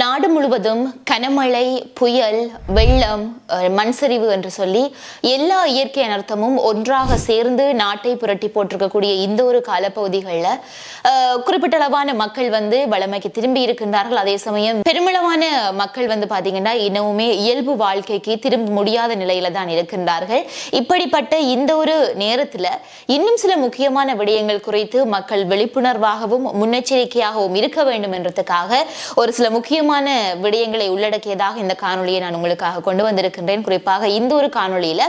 நாடு முழுவதும் கனமழை புயல் வெள்ளம் மண் சரிவு என்று சொல்லி எல்லா இயற்கை அனர்த்தமும் ஒன்றாக சேர்ந்து நாட்டை புரட்டி போட்டிருக்கக்கூடிய இந்த ஒரு காலப்பகுதிகளில் குறிப்பிட்ட அளவான மக்கள் வந்து வளமைக்கு திரும்பி இருக்கின்றார்கள். அதே சமயம் பெருமளவான மக்கள் வந்து பார்த்தீங்கன்னா இன்னமுமே இயல்பு வாழ்க்கைக்கு திரும்ப முடியாத நிலையில தான் இருக்கின்றார்கள். இப்படிப்பட்ட இந்த ஒரு நேரத்தில் இன்னும் சில முக்கியமான விடயங்கள் குறித்து மக்கள் விழிப்புணர்வாகவும் முன்னெச்சரிக்கையாகவும் இருக்க வேண்டும் என்றதுக்காக ஒரு சில முக்கிய முக்கியமான விடயங்களை உள்ளடக்கியதாக இந்த காணொலியை நான் உங்களுக்காக கொண்டு வந்திருக்கின்றேன். குறிப்பாக இந்த ஒரு காணொளியில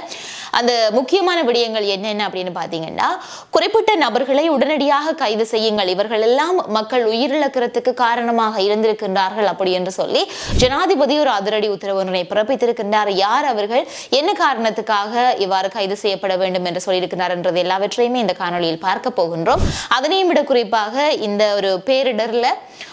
அந்த முக்கியமான விடயங்கள் என்னென்ன அப்படின்னு பார்த்தீங்கன்னா குறிப்பிட்ட நபர்களை உடனடியாக கைது செய்யுங்கள். இவர்கள் எல்லாம் மக்கள் உயிரிழக்கிறதுக்கு காரணமாக இருந்திருக்கின்றார்கள் அப்படி என்று சொல்லி ஜனாதிபதி ஒரு அதிரடி உத்தரவு ஒன்றை பிறப்பித்திருக்கின்றார். யார் அவர்கள்? என்ன காரணத்துக்காக இவ்வாறு கைது செய்யப்பட வேண்டும் என்று சொல்லியிருக்கிறார் என்றது எல்லாவற்றையுமே இந்த காணொளியில் பார்க்க போகின்றோம். அதனையும் விட குறிப்பாக இந்த ஒரு பேரிடர்ல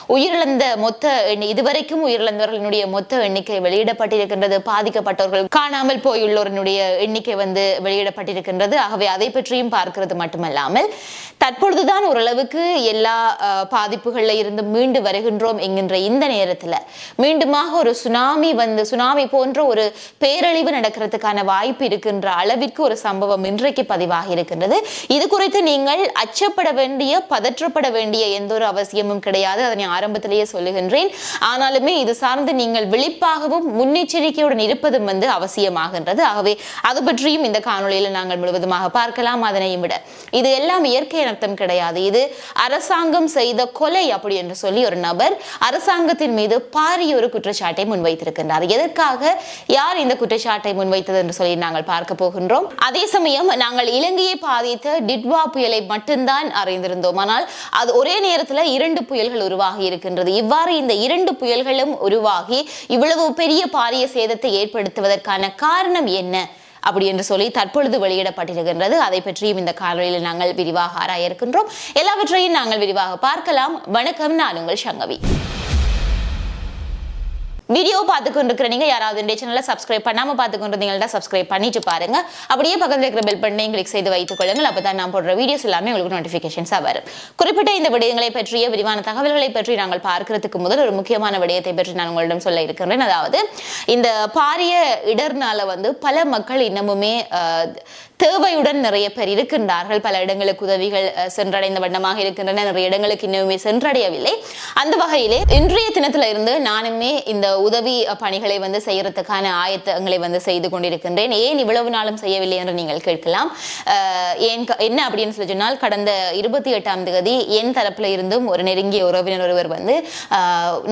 உயிரிழந்த மொத்த எண்ணி- இதுவரைக்கும் உயிரிழந்தவர்களினுடைய மொத்த எண்ணிக்கை வெளியிடப்பட்டிருக்கின்றது. பாதிக்கப்பட்டவர்கள் காணாமல் போயுள்ளோரினுடைய எண்ணிக்கை வந்து வெளியிடப்பட்டிருக்கின்றது. ஆகவே அதை பற்றியும் பார்க்கிறது மட்டுமல்லாமல் தற்பொழுதுதான் ஓரளவுக்கு எல்லா பாதிப்புகளில் இருந்து மீண்டு வருகின்றோம் என்கின்ற இந்த நேரத்துல மீண்டுமாக ஒரு சுனாமி வந்து சுனாமி போன்ற ஒரு பேரழிவு நடக்கிறதுக்கான வாய்ப்பு இருக்கின்ற அளவிற்கு ஒரு சம்பவம் இன்றைக்கு பதிவாகி இருக்கின்றது. இது குறித்து நீங்கள் அச்சப்பட வேண்டிய பதற்றப்பட வேண்டிய எந்த ஒரு அவசியமும் கிடையாது. அதனை ஆரம்பத்திலேயே சொல்லுகின்றேன். ஆனாலுமே இது சார்ந்து நீங்கள் விழிப்பாகவும் முன்னெச்சரிக்கையுடன் இருப்பதும் வந்து அவசியமாகின்றது. ஆகவே அது பற்றியும் இந்த காணொலியில் நாங்கள் முழுவதுமாக பார்க்கலாம். அதனையும் விட இது எல்லாம் இயற்கை அர்த்தம் கிடையாது. இது அரசாங்கம் செய்த கொலை அப்படி என்று சொல்லி ஒரு நபர் அரசாங்கத்தின் மீது பாரிய ஒரு குற்றச்சாட்டை முன்வைத்திருக்கின்றார். எதற்காக யார் இந்த குற்றச்சாட்டை முன்வைத்தது என்று சொல்லி நாங்கள் பார்க்க போகின்றோம். அதே சமயம் நாங்கள் இலங்கையை பாதித்த டிட்வா புயலை மட்டும்தான் அறிந்திருந்தோம். ஆனால் அது ஒரே நேரத்தில் இரண்டு புயல்கள் உருவாகி இருக்கின்றது. இவ்வாறு இந்த இரண்டு புயல்களும் உருவாகி இவ்வளவு பெரிய பாரிய சேதத்தை ஏற்படுத்துவதற்கான காரணம் என்ன? அப்படி என்று சொல்லி தற்பொழுது வெளியிடப்பட்டிருக்கின்றது. அதை பற்றியும் இந்த காணொலியில் நாங்கள் விரிவாக ஆராய இருக்கின்றோம். எல்லாவற்றையும் நாங்கள் விரிவாக பார்க்கலாம். வணக்கம். நான் உங்கள் சங்கவி. வீடியோ பார்த்துக்கொண்டு இருக்கிற நீங்கள் யாராவது இந்த சேனலில் சப்ஸ்கிரைப் பண்ணாமல் பார்த்து கொண்டிருந்தீங்கன்னா சப்ஸ்கிரைப் பண்ணிட்டு பாருங்க. அப்படியே பக்கத்தில் இருக்கிற பெல் பட்டனையும் கிளிக் செய்து வைத்துக் கொள்ளுங்கள் அப்பதான் நான் போடுற வீடியோஸ் எல்லாமே உங்களுக்கு நோட்டிஃபிகேஷன்ஸாக வரும். குறிப்பிட்ட இந்த விடயங்களை பற்றிய விரிவான தகவல்களை பற்றி நாங்கள் பார்க்கறதுக்கு முதல் ஒரு முக்கியமான விடயத்தை பற்றி நான் உங்களிடம் சொல்ல இருக்கின்றேன். அதாவது இந்த பாரிய இடர்னால வந்து பல மக்கள் இன்னமுமே தேவையுடன் நிறைய பேர் இருக்கின்றார்கள். பல இடங்களுக்கு உதவிகள் அஹ், சென்றடைந்த வண்ணமாக இருக்கின்றன. நிறைய இடங்களுக்கு இன்னுமே சென்றடையவில்லை. அந்த வகையிலே இன்றைய தினத்துல இருந்து நானுமே இந்த உதவி பணிகளை வந்து செய்யறதுக்கான ஆயத்தங்களை வந்து செய்து கொண்டிருக்கின்றேன். ஏன் இவ்வளவு நாளும் செய்யவில்லை என்று நீங்கள் கேட்கலாம். அஹ், ஏன் என்ன அப்படின்னு சொல்லி சொன்னால் கடந்த இருபத்தி எட்டாம் தேதி என் தரப்புல இருந்தும் ஒரு நெருங்கிய உறவினர் ஒருவர் வந்து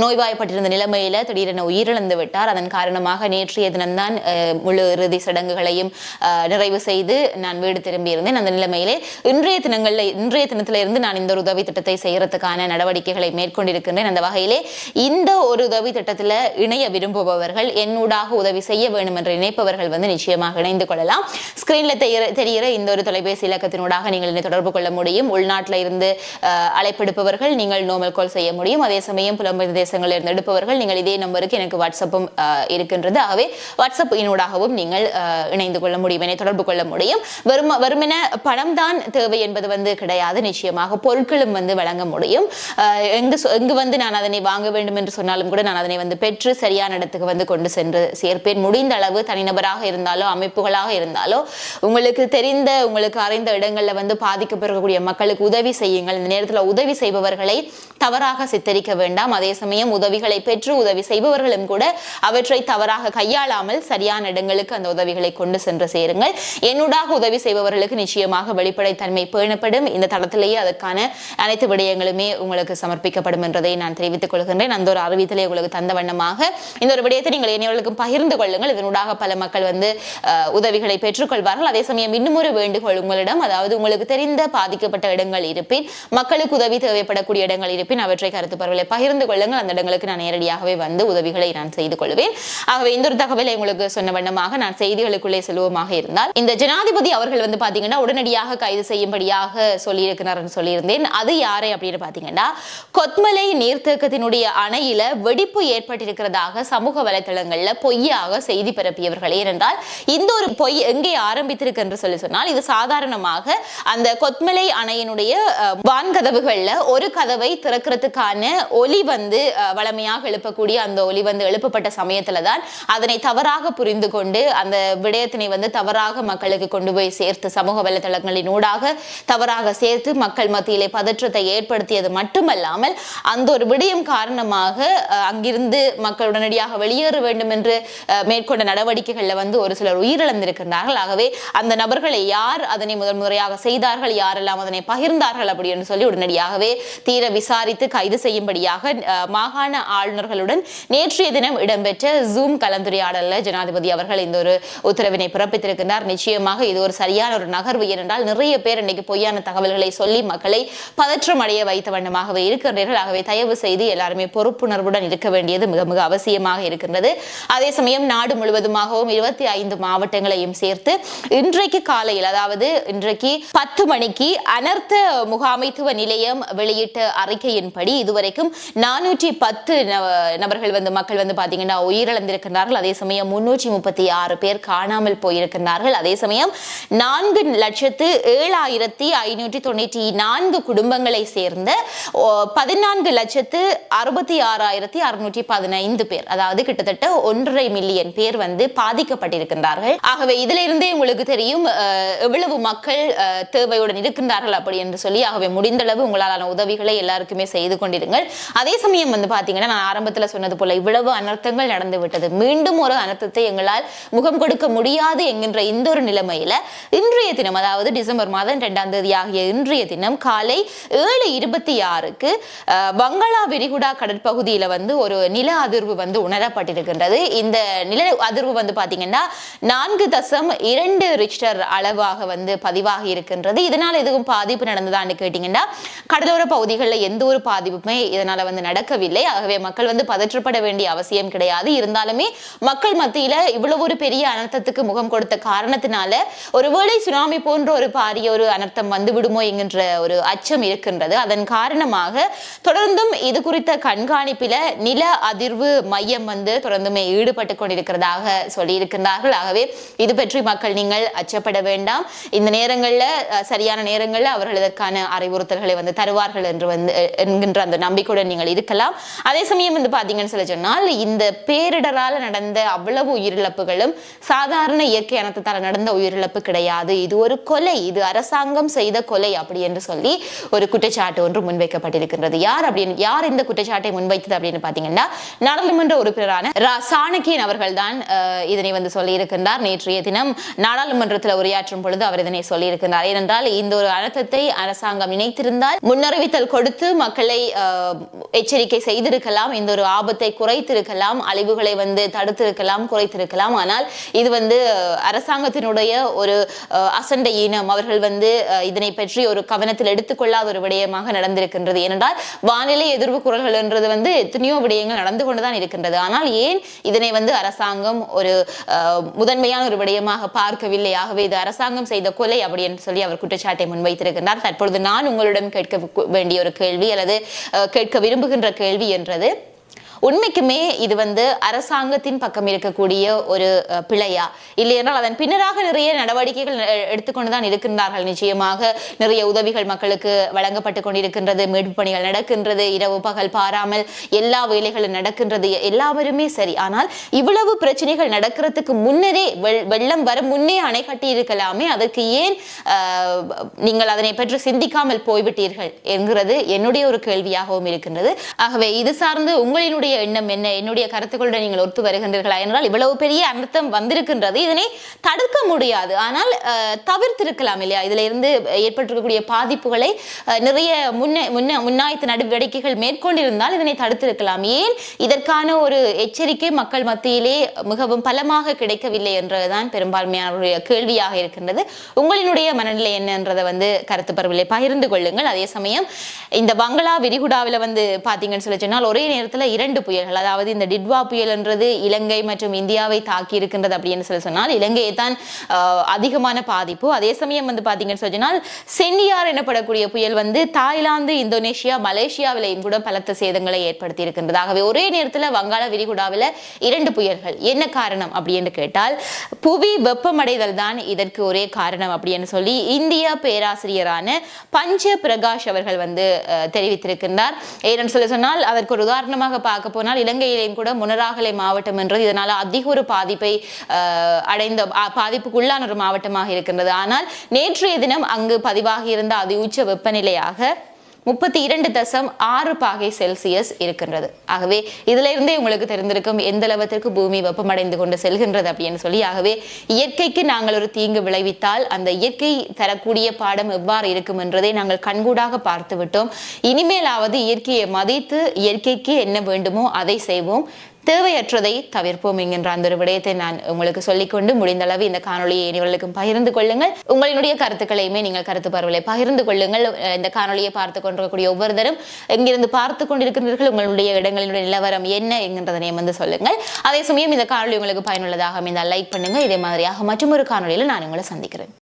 நோய்வாய்ப்பட்டிருந்த நிலைமையில திடீரென உயிரிழந்து விட்டார். அதன் காரணமாக நேற்றைய தினம்தான் அஹ், முழு இறுதி சடங்குகளையும் அஹ், நிறைவு செய்து நான் வீடு திரும்பியிருந்தேன் அந்த நிலைமையிலே இன்றைய தினங்களில் இன்றைய தினத்தில இருந்து நான் இந்த ஒரு உதவி திட்டத்தை செய்யறதுக்கான நடவடிக்கைகளை மேற்கொண்டிருக்கின்றேன். அந்த வகையிலே இந்த ஒரு உதவி திட்டத்தில் இணைய விரும்புபவர்கள் என்னூடாக உதவி செய்ய வேண்டும் என்று நினைப்பவர்கள் வந்து நிச்சயமாக இணைந்து கொள்ளலாம். ஸ்கிரீன்ல தெரிகிற இந்த ஒரு தொலைபேசி இலக்கத்தினூடாக நீங்கள் என்னை தொடர்பு கொள்ள முடியும். உள்நாட்டில் இருந்து அழைப்பெடுப்பவர்கள் நீங்கள் நோமல் கால் செய்ய முடியும். அதே சமயம் புலம்பெயர் தேசங்களில் இருந்து எடுப்பவர்கள் நீங்கள் இதே நம்பருக்கு எனக்கு வாட்ஸ்அப்பும் இருக்கின்றது. ஆகவே வாட்ஸ்அப் இனூடாகவும் நீங்கள் இணைந்து கொள்ள முடியும். என்னை தொடர்பு கொள்ள முடியும். முடியும். வெறும் வெறுமென பணம் தான் தேவை என்பது வந்து கிடையாது. நிச்சயமாக பொருட்களும் வந்து வழங்க முடியும். எங்கு எங்கு வந்து நான் அதனை வாங்க வேண்டும் என்று சொன்னாலும் கூட நான் அதனை வந்து பெற்று சரியான இடத்துக்கு வந்து கொண்டு சென்று சேர்ப்பேன். முடிந்த அளவு தனிநபராக இருந்தாலோ அமைப்புகளாக இருந்தாலோ உங்களுக்கு தெரிந்த உங்களுக்கு அறிந்த இடங்களில் வந்து பாதிக்கப்படக்கூடிய மக்களுக்கு உதவி செய்யுங்கள். இந்த நேரத்தில் உதவி செய்பவர்களை தவறாக சித்தரிக்க வேண்டாம். அதே சமயம் உதவிகளை பெற்று உதவி செய்பவர்களும் கூட அவற்றை தவறாக கையாளாமல் சரியான இடங்களுக்கு அந்த உதவிகளை கொண்டு சென்று சேருங்கள். என்னுடன் என்னூடாக உதவி செய்பவர்களுக்கு நிச்சயமாக வெளிப்படைத்தன்மை பேணப்படும். இந்த தளத்திலேயே அதற்கான அனைத்து விடயங்களுமே உங்களுக்கு சமர்ப்பிக்கப்படும் என்றதை நான் தெரிவித்துக் கொள்கின்றேன். அந்த ஒரு அறிவித்தலை உங்களுக்கு தந்த வண்ணமாக இந்த ஒரு விடயத்தை நீங்கள் இனியவர்களுக்கும் பகிர்ந்து கொள்ளுங்கள். இதனூடாக பல மக்கள் வந்து உதவிகளை பெற்றுக்கொள்வார்கள். அதே சமயம் இன்னும் ஒரு வேண்டுகோள் உங்களிடம் அதாவது உங்களுக்கு தெரிந்த பாதிக்கப்பட்ட இடங்கள் இருப்பின் மக்களுக்கு உதவி தேவைப்படக்கூடிய இடங்கள் இருப்பின் அவற்றை கருத்து பரவலை பகிர்ந்து கொள்ளுங்கள். அந்த இடங்களுக்கு நான் நேரடியாகவே வந்து உதவிகளை நான் செய்து கொள்வேன். ஆகவே இந்த ஒரு தகவலை உங்களுக்கு சொன்ன வண்ணமாக நான் செய்திகளுக்குள்ளே செல்வமாக இருந்தால் இந்த ஜனா ஜனாதிபதி அவர்கள் வந்து பாத்தீங்கன்னா உடனடியாக கைது செய்யும்படியாக சொல்லியிருக்கிறார்னு சொல்லியிருந்தேன். அது யாரை அப்படின்னு பாத்தீங்கன்னா கொத்மலை நீர்த்தேக்கத்தினுடைய அணையில வெடிப்பு ஏற்பட்டிருக்கிறதாக சமூக வலைதளங்கள்ல பொய்யாக செய்தி பரப்பியவர்களே என்றால் இந்த ஒரு பொய் எங்கே ஆரம்பித்திருக்கு என்று சொல்லி சொன்னால் இது சாதாரணமாக அந்த கொத்மலை அணையினுடைய அஹ், வான்கதவுகள்ல ஒரு கதவை திறக்கிறதுக்கான ஒலி வந்து வளமையாக வழமையாக எழுப்பக்கூடிய அந்த ஒலி வந்து எழுப்பப்பட்ட சமயத்துல தான் அதனை தவறாக புரிந்து கொண்டு அந்த விடயத்தினை வந்து தவறாக மக்களுக்கு கொண்டு போய் சேர்த்து சமூக வலைதளங்களின் ஊடாக தவறாக சேர்த்து மக்கள் மத்தியிலே பதற்றத்தை ஏற்படுத்தியது மட்டுமல்லாமல் அந்த ஒரு விடயம் காரணமாக அங்கிருந்து மக்கள் உடனடியாக வெளியேற வேண்டும் என்று மேற்கொண்ட நடவடிக்கைகளில் வந்து ஒரு சிலர் உயிரிழந்திருக்கிறார்கள் ஆகவே அந்த நபர்களை யார் அதனை முதல் முறையாக செய்தார்கள் யாரெல்லாம் அதனை பகிர்ந்தார்கள் அப்படி என்று சொல்லி உடனடியாகவே தீர விசாரித்து கைது செய்யும்படியாக மாகாண ஆளுநர்களுடன் நேற்றைய தினம் இடம்பெற்ற ஜூம் கலந்துரையாடலில் ஜனாதிபதி அவர்கள் இந்த ஒரு உத்தரவினை பிறப்பித்திருக்கின்றார். நிச்சயமாக இது ஒரு சரியான ஒரு நகர்வு. ஏனென்றால் நிறைய பேர் இன்னைக்கு பொய்யான தகவல்களை சொல்லி மக்களை பதற்றம் அடைய வைத்த வண்ணமாகவே இருக்கின்றீர்கள். ஆகவே தயவு செய்து எல்லாருமே பொறுப்புணர்வுடன் இருக்க வேண்டியது மிக மிக அவசியமாக இருக்கின்றது. அதே சமயம் நாடு முழுவதுமாகவும் இருபத்தி ஐந்து மாவட்டங்களையும் சேர்த்து இன்றைக்கு காலையில் அதாவது இன்றைக்கு பத்து மணிக்கு அனர்த்த முகாமைத்துவ நிலையம் வெளியிட்ட அறிக்கையின்படி இதுவரைக்கும் நானூற்றி பத்து நபர்கள் வந்து மக்கள் வந்து பாத்தீங்கன்னா உயிரிழந்திருக்கிறார்கள் அதே சமயம் முன்னூற்றி முப்பத்தி ஆறு பேர் காணாமல் போயிருக்கிறார்கள் அதே சமயம் நான்கு லட்சத்து ஏழாயிரத்தி ஐநூற்றி தொண்ணூற்றி நான்கு குடும்பங்களை சேர்ந்த பதினான்கு லட்சத்து அறுபத்தி ஆறாயிரத்தி அறுநூற்றி பதினைந்து பேர் அதாவது கிட்டத்தட்ட ஒன்றரை மில்லியன் பேர் வந்து பாதிக்கப்பட்டிருக்கின்றார்கள். ஆகவே இதுல இருந்தே உங்களுக்கு தெரியும் எவ்வளவு மக்கள் அஹ், தேவையுடன் இருக்கின்றார்கள் அப்படி என்று சொல்லி ஆகவே முடிந்தளவு உங்களாலான உதவிகளை எல்லாருக்குமே செய்து கொண்டிருங்கள். அதே சமயம் வந்து பாத்தீங்கன்னா நான் ஆரம்பத்துல சொன்னது போல இவ்வளவு அனர்த்தங்கள் நடந்து விட்டது மீண்டும் ஒரு அனர்த்தத்தை எங்களால் முகம் கொடுக்க முடியாது என்கின்ற இந்த ஒரு நிலைமையில இன்றைய தினம் அதாவது டிசம்பர் மாதம் ரெண்டாம் தேதி ஆகிய இன்றைய தினம் காலை ஏழு இருபத்தி ஆறுக்கு பங்களா விரிகுடா கடற்பகுதியில வந்து ஒரு நில அதிர்வு வந்து உணரப்பட்டிருக்கின்றது. இந்த நில அதிர்வு வந்து பார்த்தீங்கன்னா நான்கு தசம் இரண்டு ரிக்டர் அளவாக வந்து பதிவாகி இருக்கின்றது. இதனால் எதுவும் பாதிப்பு நடந்ததான்னு கேட்டீங்கன்னா கடலோர பகுதிகளில் எந்த ஒரு பாதிப்புமே இதனால வந்து நடக்கவில்லை. ஆகவே மக்கள் வந்து பதற்றப்பட வேண்டிய அவசியம் கிடையாது. இருந்தாலுமே மக்கள் மத்தியில இவ்வளவு ஒரு பெரிய அனர்த்தத்துக்கு முகம் கொடுத்த காரணத்தினால ஒருவேளை சுனாமி போன்ற ஒரு பாரிய ஒரு அனர்த்தம் வந்துவிடுமோ என்கின்ற ஒரு அச்சம் இருக்கின்றது. அதன் காரணமாக தொடர்ந்தும் இது குறித்த கண்காணிப்பில நில அதிர்வு மையம் வந்து தொடர்ந்துமே ஈடுபட்டு கொண்டிருக்கிறதாக சொல்லியிருக்கின்றார்கள். ஆகவே இது பற்றி மக்கள் நீங்கள் அச்சப்பட வேண்டாம். இந்த நேரங்களில் சரியான நேரங்களில் அவர்கள் இதற்கான அறிவுறுத்தல்களை வந்து தருவார்கள் என்று வந்து என்கின்ற அந்த நம்பிக்கையுடன் நீங்கள் இருக்கலாம். அதே சமயம் வந்து பார்த்தீங்கன்னு சொல்லி சொன்னால் இந்த பேரிடரால் நடந்த அவ்வளவு உயிரிழப்புகளும் சாதாரண இயற்கை அனர்த்தத்தால் நடந்த உயிர் உயிரிழப்பு கிடையாது. இது ஒரு கொலை. இது அரசாங்கம் செய்த கொலை அப்படி என்று சொல்லி ஒரு குற்றச்சாட்டு ஒன்று முன்வைக்கப்பட்டிருக்கின்றது. யார் அப்படின்னு யார் இந்த குற்றச்சாட்டை முன்வைத்தது அப்படின்னு பாத்தீங்கன்னா நாடாளுமன்ற உறுப்பினரான ரா சாணக்கியன் அவர்கள் தான் இதனை வந்து சொல்லியிருக்கின்றார். நேற்றைய தினம் நாடாளுமன்றத்தில் உரையாற்றும் பொழுது அவர் இதனை சொல்லியிருக்கிறார் ஏனென்றால் இந்த ஒரு அழுத்தத்தை அரசாங்கம் நினைத்திருந்தால் முன்னறிவித்தல் கொடுத்து மக்களை எச்சரிக்கை செய்திருக்கலாம். இந்த ஒரு ஆபத்தை குறைத்திருக்கலாம். அழிவுகளை வந்து தடுத்திருக்கலாம் குறைத்திருக்கலாம். ஆனால் இது வந்து அரசாங்கத்தினுடைய ஒரு அசண்ட அசண்டை இனம் அவர்கள் வந்து இதனை பற்றி ஒரு கவனத்தில் எடுத்துக்கொள்ளாத ஒரு விடயமாக நடந்திருக்கின்றது. ஏனென்றால் வானிலை எதிர்வு குரல்கள் என்றது வந்து எத்தனையோ விடயங்கள் நடந்து கொண்டுதான் இருக்கின்றது. ஆனால் ஏன் இதனை வந்து அரசாங்கம் ஒரு முதன்மையான ஒரு விடயமாக பார்க்கவில்லை? ஆகவே இது அரசாங்கம் செய்த கொலை அப்படி என்று சொல்லி அவர் குற்றச்சாட்டை முன்வைத்திருக்கின்றார். தற்பொழுது நான் உங்களிடம் கேட்க வேண்டிய ஒரு கேள்வி அல்லது அஹ், கேட்க விரும்புகின்ற கேள்வி என்றது உண்மைக்குமே இது வந்து அரசாங்கத்தின் பக்கம் இருக்கக்கூடிய ஒரு பிழையா? இல்லை என்றால் அதன் பின்னராக நிறைய நடவடிக்கைகள் அஹ், எடுத்துக்கொண்டுதான் இருக்கின்றார்கள். நிச்சயமாக நிறைய உதவிகள் மக்களுக்கு வழங்கப்பட்டு கொண்டிருக்கின்றது மீட்பு பணிகள் நடக்கின்றது இரவு பகல் பாராமல் எல்லா வேலைகளும் நடக்கின்றது எல்லாருமே சரி. ஆனால் இவ்வளவு பிரச்சனைகள் நடக்கிறதுக்கு முன்னரே வெள்- வெள்ளம் வர முன்னே அணை கட்டி இருக்கலாமே? அதற்கு ஏன் நீங்கள் அதனை பற்றி சிந்திக்காமல் போய்விட்டீர்கள்? என்கிறது என்னுடைய ஒரு கேள்வியாகவும் இருக்கின்றது. ஆகவே இது சார்ந்து உங்களினுடைய எண்ணம் என்ன? என்னுடைய கருத்துக்களுடன் நீங்கள் ஒத்து வருகின்றீர்களா? என்றால் இவ்வளவு பெரிய அனர்த்தம் வந்திருக்கின்றது. இதனை தடுக்க முடியாது. ஆனால் தவிர்த்திருக்கலாம் இல்லையா? இதுல இருந்து ஏற்பட்டிருக்கக்கூடிய பாதிப்புகளை நிறைய முன்ன முன்ன முன்னாய்த்து நடவடிக்கைகள் மேற்கொண்டிருந்தால் இதனை தடுத்திருக்கலாம். ஏன்? இதற்கான ஒரு எச்சரிக்கை மக்கள் மத்தியிலே மிகவும் பலமாக கிடைக்கவில்லை என்றதுதான் பெரும்பான்மையானவருடைய கேள்வியாக இருக்கின்றது. உங்களினுடைய மனநிலை என்னன்றதை வந்து கருத்து பரவலை பகிர்ந்து கொள்ளுங்கள். அதே சமயம் இந்த பங்களா விரிகுடாவில் வந்து பார்த்தீங்கன்னு சொல்லி சொன்னால் ஒரே நேரத்தில் இரண்டு இரண்டு புயல்கள் அதாவது இந்த டிட்வா புயல்ன்றது இலங்கை மற்றும் இந்தியாவை தாக்கி இருக்கின்றது அப்படின்னு சொல்லி சொன்னால் இலங்கையை தான் அதிகமான பாதிப்பு. அதே சமயம் வந்து பார்த்தீங்கன்னு சொன்னால் சென்னியார் எனப்படக்கூடிய புயல் வந்து தாய்லாந்து இந்தோனேஷியா மலேசியாவிலையும் கூட பலத்த சேதங்களை ஏற்படுத்தி இருக்கின்றது ஆகவே ஒரே நேரத்தில் வங்காள விரிகுடாவில் இரண்டு புயல்கள். என்ன காரணம் அப்படின்னு கேட்டால் புவி வெப்பமடைதல் தான் இதற்கு ஒரே காரணம் அப்படின்னு சொல்லி இந்திய பேராசிரியரான பஞ்ச பிரகாஷ் அவர்கள் வந்து தெரிவித்திருக்கின்றார். ஏன்னு சொல்லி சொன்னால் அதற்கு ஒரு உதாரணமாக பார்க்க போனால் இலங்கையிலேயும் கூட முனராகலை மாவட்டம் என்றது இதனால் அதிக ஒரு பாதிப்பை அஹ், அடைந்த பாதிப்புக்குள்ளான ஒரு மாவட்டமாக இருக்கின்றது. ஆனால் நேற்றைய தினம் அங்கு பதிவாகி இருந்த அதி உச்ச வெப்பநிலையாக முப்பத்தி இரண்டு தசம் ஆறு பாகை செல்சியஸ் இருக்கின்றது. ஆகவே இதுல இருந்தே உங்களுக்கு தெரிந்திருக்கும் எந்த அளவத்திற்கு பூமி வெப்பமடைந்து கொண்டு செல்கின்றது அப்படின்னு சொல்லி ஆகவே இயற்கைக்கு நாங்கள் ஒரு தீங்கு விளைவித்தால் அந்த இயற்கை தரக்கூடிய பாடம் எவ்வாறு இருக்கும் என்றதை நாங்கள் கண்கூடாக பார்த்து விட்டோம் இனிமேலாவது இயற்கையை மதித்து இயற்கைக்கு என்ன வேண்டுமோ அதை செய்வோம். தேவையற்றதை தவிர்ப்போம் என்கின்ற அந்த ஒரு விடயத்தை நான் உங்களுக்கு சொல்லிக்கொண்டு முடிந்த அளவு இந்த காணொலியை இனிவர்களுக்கும் பகிர்ந்து கொள்ளுங்கள். உங்களுடைய கருத்துக்களையுமே நீங்கள் கருத்து பரவலை பகிர்ந்து கொள்ளுங்கள். இந்த காணொலியை பார்த்து கொண்டிருக்கக்கூடிய ஒவ்வொருத்தரும் எங்கிருந்து பார்த்து கொண்டிருக்கிறீர்கள் உங்களுடைய இடங்களினுடைய நிலவரம் என்ன என்கின்றதனையும் வந்து சொல்லுங்கள். அதே சமயம் இந்த காணொலி உங்களுக்கு பயனுள்ளதாக அமைந்தால் லைக் பண்ணுங்க. இதே மாதிரியாக மற்றும் ஒரு காணொலியில் நான் உங்களை சந்திக்கிறேன்.